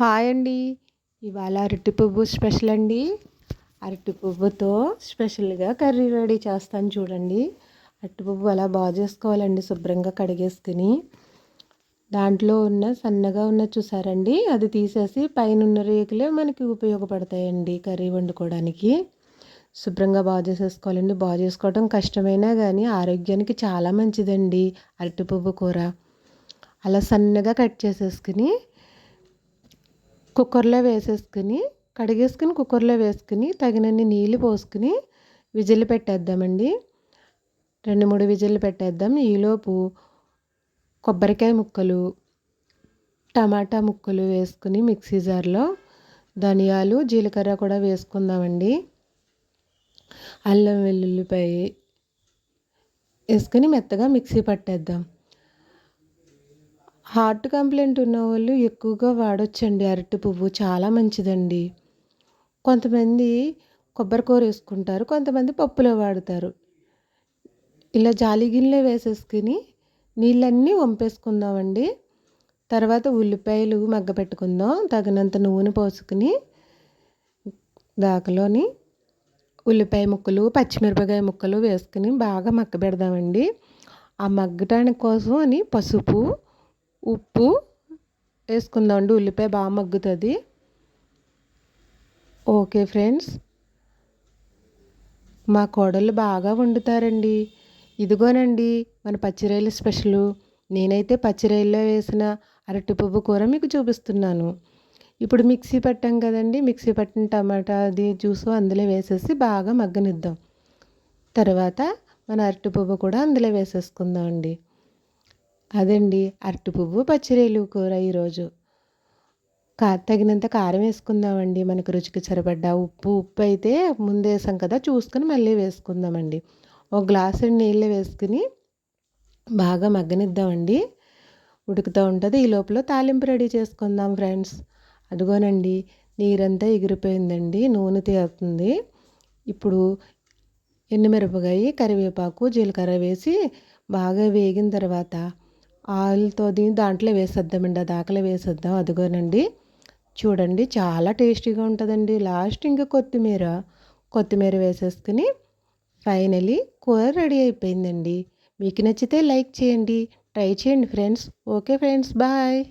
Hi అండి. ఇవాళ అరటి పువ్వు స్పెషల్ అండి. అరటి పువ్వుతో స్పెషల్గా కర్రీ రెడీ చేస్తాను చూడండి. అరటి పువ్వు అలా బాగా చేసుకోవాలండి శుభ్రంగా కడిగేసుకుని. దాంట్లో ఉన్న సన్నగా ఉన్న చూసారండి అది తీసేసి పైన ఉన్న రేకులే మనకి ఉపయోగపడతాయండి కర్రీ వండుకోవడానికి. శుభ్రంగా బాగా చేసేసుకోవాలండి. బాగా చేసుకోవడం కష్టమైనా కానీ ఆరోగ్యానికి చాలా మంచిదండి అరటి పువ్వు కూర. అలా సన్నగా కట్ చేసేసుకుని కుక్కర్లో వేసేసుకుని కడిగేసుకుని కుక్కర్లో వేసుకుని తగినన్ని నీళ్ళు పోసుకుని విజిల్ పెట్టేద్దామండి. రెండు మూడు విజిల్లు పెట్టేద్దాం. ఈలోపు కొబ్బరికాయ ముక్కలు టమాటా ముక్కలు వేసుకుని మిక్సీ జార్లో ధనియాలు జీలకర్ర కూడా వేసుకుందామండి. అల్లం వెల్లుల్లిపాయ వేసుకుని మెత్తగా మిక్సీ పట్టేద్దాం. హార్ట్ కంప్లైంట్ ఉన్న వాళ్ళు ఎక్కువగా వాడొచ్చండి అరటి పువ్వు. చాలా మంచిదండి. కొంతమంది కొబ్బరికూర వేసుకుంటారు కొంతమంది పప్పులో వాడతారు. ఇలా జాలి గిన్నెలో వేసేసుకుని నీళ్ళన్నీ వంపేసుకుందామండి. తర్వాత ఉల్లిపాయలు మగ్గ పెట్టుకుందాం. తగినంత నూనె పోసుకుని దాకలోని ఉల్లిపాయ ముక్కలు పచ్చిమిరపకాయ ముక్కలు వేసుకుని బాగా మగ్గ పెడదామండి. ఆ మగ్గటానికి కోసం అని పసుపు ఉప్పు వేసుకుందామండి ఉల్లిపాయ బాగా మగ్గుతుంది. Okay friends. మా కోడళ్ళు బాగా వండుతారండి. ఇదిగోనండి మన పచ్చిరాయలు స్పెషల్. నేనైతే పచ్చిరాయల్లో వేసిన అరటి పువ్వు కూర మీకు చూపిస్తున్నాను. ఇప్పుడు మిక్సీ పట్టాం కదండి. మిక్సీ పట్టిన టమాటా అది జ్యూసు అందులో వేసేసి బాగా మగ్గనిద్దాం. తర్వాత మన అరటి పువ్వు కూడా అందులో వేసేసుకుందాం అండి. అదండి. అరటి పువ్వు పచ్చిరేలు కూర ఈరోజు. కా తగినంత కారం వేసుకుందామండి. మనకు రుచికి సరిపడ్డ ఉప్పు ఉప్పు అయితే ముందేసాం కదా చూసుకొని మళ్ళీ వేసుకుందామండి. ఒక గ్లాసు నీళ్ళు వేసుకుని బాగా మగ్గనిద్దామండి. ఉడుకుతూ ఉంటుంది. ఈ లోపల తాలింపు రెడీ చేసుకుందాం ఫ్రెండ్స్. అదిగోనండి. నీరంతా ఎగిరిపోయిందండి. నూనె తీరుతుంది ఇప్పుడు ఎండుమిరపకాయ కరివేపాకు జీలకర్ర వేసి బాగా వేగిన తర్వాత ఆయిల్తో దీని దాంట్లో వేసేద్దామండి ఆ దాకలో వేసేద్దాం. అదిగోనండి చూడండి చాలా టేస్టీగా ఉంటుందండి. లాస్ట్ ఇంకా కొత్తిమీర కొత్తిమీర వేసేసుకుని ఫైనలీ కూర రెడీ అయిపోయిందండి. మీకు నచ్చితే లైక్ చేయండి ట్రై చేయండి ఫ్రెండ్స్. Okay friends bye.